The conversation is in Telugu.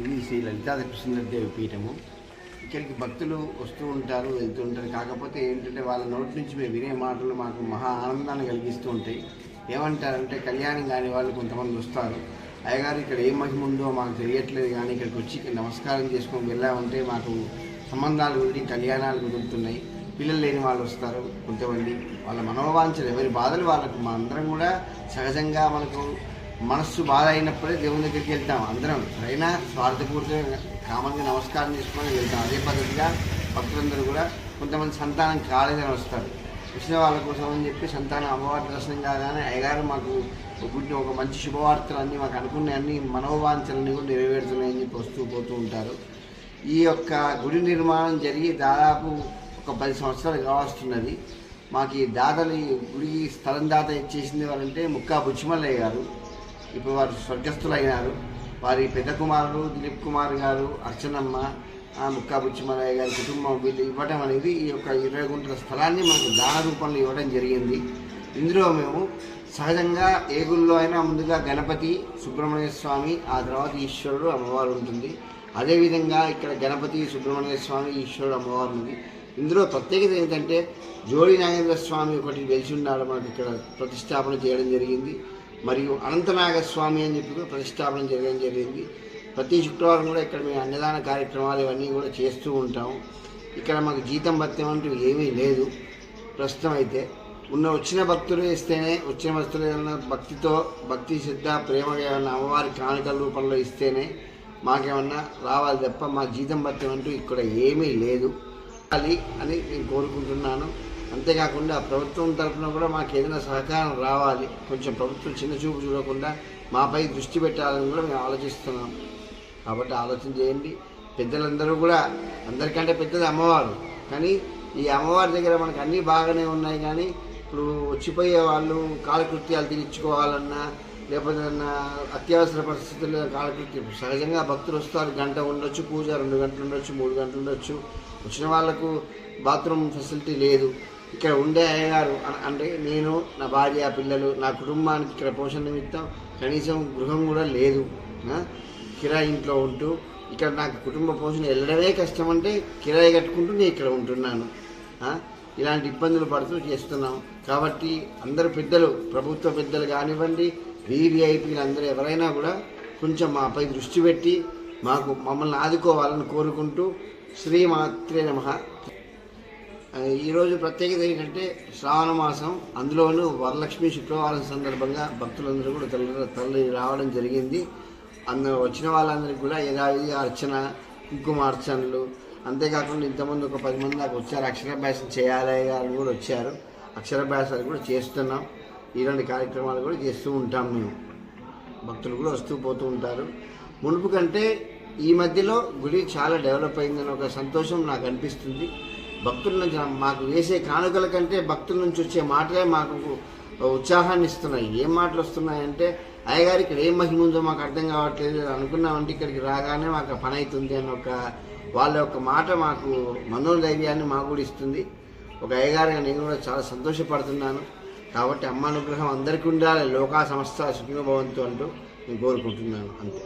ఇది శ్రీ లలితాదృష్ణదేవి పీఠము. ఇక్కడికి భక్తులు వస్తూ ఉంటారు వెళ్తూ ఉంటారు. కాకపోతే ఏంటంటే వాళ్ళ నోటి నుంచి మేము వినే మాటలు మాకు మహా ఆనందాన్ని కలిగిస్తూ ఉంటాయి. ఏమంటారంటే కళ్యాణం కాని వాళ్ళు కొంతమంది వస్తారు. అయ్యగారు ఇక్కడ ఏ మహిమ ఉందో మాకు తెలియట్లేదు కానీ ఇక్కడికి వచ్చి ఇక్కడ నమస్కారం చేసుకొని వెళ్ళామంటే మాకు సంబంధాలు కుదిరి కళ్యాణాలు కుదురుతున్నాయి పిల్లలు లేని వాళ్ళు వస్తారు కొంతమంది. వాళ్ళ మనోవాంఛలు ఎవరి బాధలు వాళ్ళకు మా అందరం కూడా సహజంగా మనకు మనస్సు బాధ అయినప్పుడే దేవుని దగ్గరికి వెళ్తాం అందరం. అయినా స్వార్థపూర్తిగా కామన్గా నమస్కారం చేసుకొని వెళ్తాం. అదే పద్ధతిగా భక్తులందరూ కూడా కొంతమంది సంతానం కాలేదని వస్తారు. వచ్చిన వాళ్ళ కోసం అని చెప్పి సంతానం అమ్మవారి దర్శనం కాగానే అయ్యగారు మాకు గుడ్డి ఒక మంచి శుభవార్తలు అన్నీ మాకు అనుకున్న అన్ని మనోవాంఛలన్నీ కూడా నెరవేరుతున్నాయని చెప్పి వస్తూ పోతూ ఉంటారు. ఈ యొక్క గుడి నిర్మాణం జరిగి దాదాపు ఒక పది సంవత్సరాలు కావస్తున్నది. మాకు ఈ దాతలు ఈ స్థలం దాత ఇచ్చేసింది వాళ్ళంటే ముక్కా బుచ్చిమల్లయ్య గారు. ఇప్పుడు వారు స్వర్గస్థులైనారు. వారి పెద్ద కుమారుడు దిలీప్ కుమార్ గారు అర్చనమ్మ ముక్కా బుచ్చిమల్లయ్య గారి కుటుంబం వీళ్ళు ఇవ్వడం అనేది ఈ యొక్క ఇరవై గుంటల స్థలాన్ని మనకు దాన రూపంలో ఇవ్వడం జరిగింది. ఇందులో మేము సహజంగా ఏ గుళ్ళో అయినా ముందుగా గణపతి సుబ్రహ్మణ్య స్వామి ఆ తర్వాత ఈశ్వరుడు అమ్మవారు ఉంటుంది. అదేవిధంగా ఇక్కడ గణపతి సుబ్రహ్మణ్య స్వామి ఈశ్వరుడు అమ్మవారు ఉంది. ఇందులో ప్రత్యేకత ఏంటంటే జోడి నాగేంద్ర స్వామి ఒకటి వెలిసి ఉన్నాడు మనకు ఇక్కడ ప్రతిష్టాపన చేయడం జరిగింది. మరియు అనంతనాగ స్వామి అని చెప్పి కూడా ప్రతిష్టాపన చేయడం జరిగింది. ప్రతి శుక్రవారం కూడా ఇక్కడ మేము అన్నదాన కార్యక్రమాలు ఇవన్నీ కూడా చేస్తూ ఉంటాము. ఇక్కడ మాకు జీతం భత్యం అంటూ ఏమీ లేదు. ప్రస్తుతం అయితే ఉన్న వచ్చిన భక్తులు ఇస్తేనే వచ్చిన భక్తులు ఏమైనా భక్తితో భక్తి శ్రద్ధ ప్రేమగా ఏమైనా అమ్మవారి కానుకల రూపంలో ఇస్తేనే మాకేమన్నా రావాలి తప్ప మా జీతం భత్యం అంటూ ఇక్కడ ఏమీ లేదు. అది అని నేను కోరుకుంటున్నాను. అంతేకాకుండా ప్రభుత్వం తరఫున కూడా మాకు ఏదైనా సహకారం రావాలి. కొంచెం ప్రభుత్వం చిన్న చూపు చూడకుండా మాపై దృష్టి పెట్టాలని కూడా మేము ఆలోచిస్తున్నాం. కాబట్టి ఆలోచన చేయండి. పెద్దలందరూ కూడా అందరికంటే పెద్దది అమ్మవారు. కానీ ఈ అమ్మవారి దగ్గర మనకు అన్నీ బాగానే ఉన్నాయి. కానీ ఇప్పుడు వచ్చిపోయే వాళ్ళు కాలకృత్యాలు తీర్చుకోవాలన్నా లేకపోతే అత్యవసర పరిస్థితుల్లో కాలకృత్యం. సహజంగా భక్తులు వస్తారు. గంట ఉండొచ్చు పూజ రెండు గంటలు ఉండొచ్చు మూడు గంటలు ఉండొచ్చు. వచ్చిన వాళ్ళకు బాత్రూమ్ ఫెసిలిటీ లేదు. ఇక్కడ ఉండే అయ్యగారు అంటే నేను నా భార్య పిల్లలు నా కుటుంబానికి ఇక్కడ పోషణ నిమిత్తం కనీసం గృహం కూడా లేదు. కిరాయి ఇంట్లో ఉంటూ ఇక్కడ నాకు కుటుంబ పోషణ వెళ్ళడమే కష్టం అంటే కిరాయి కట్టుకుంటూ నేను ఇక్కడ ఉంటున్నాను. ఇలాంటి ఇబ్బందులు పడుతూ చేస్తున్నాం. కాబట్టి అందరు పెద్దలు ప్రభుత్వ పెద్దలు కానివ్వండి వీవీఐపీలు అందరూ ఎవరైనా కూడా కొంచెం మాపై దృష్టి పెట్టి మాకు మమ్మల్ని ఆదుకోవాలని కోరుకుంటూ శ్రీమాత్రే నమ. ఈరోజు ప్రత్యేకత ఏంటంటే శ్రావణ మాసం అందులోనూ వరలక్ష్మి శుక్రవారం సందర్భంగా భక్తులందరూ కూడా తల్లి తల్లి రావడం జరిగింది. అందులో వచ్చిన వాళ్ళందరికీ కూడా యథావిధి అర్చన కుంకుమార్చనలు అంతేకాకుండా ఇంతమంది ఒక పది మంది దాకా వచ్చారు. అక్షరాభ్యాసం చేయాలి అని కూడా వచ్చారు. అక్షరాభ్యాసాలు కూడా చేస్తున్నాం. ఇలాంటి కార్యక్రమాలు కూడా చేస్తూ ఉంటాం మేము. భక్తులు కూడా వస్తూ పోతూ ఉంటారు. మునుపు కంటే ఈ మధ్యలో గుడి చాలా డెవలప్ అయిందని ఒక సంతోషం నాకు అనిపిస్తుంది. భక్తుల నుంచి మాకు వేసే కానుకల కంటే భక్తుల నుంచి వచ్చే మాటలే మాకు ఉత్సాహాన్ని ఇస్తున్నాయి. ఏం మాటలు వస్తున్నాయంటే అయ్యగారు ఇక్కడ ఏం మహిమ ఉందో మాకు అర్థం కావట్లేదు అనుకున్నామంటే ఇక్కడికి రాగానే మాకు పని అవుతుంది అని ఒక వాళ్ళ యొక్క మాట మాకు మనోధైర్యాన్ని మాకు కూడా ఇస్తుంది. ఒక అయ్యగారుగా నేను కూడా చాలా సంతోషపడుతున్నాను. కాబట్టి అమ్మ అనుగ్రహం అందరికీ ఉండాలి. లోకా సంస్థ సుఖిన భవంతు అంటూ నేను కోరుకుంటున్నాను. అంతే.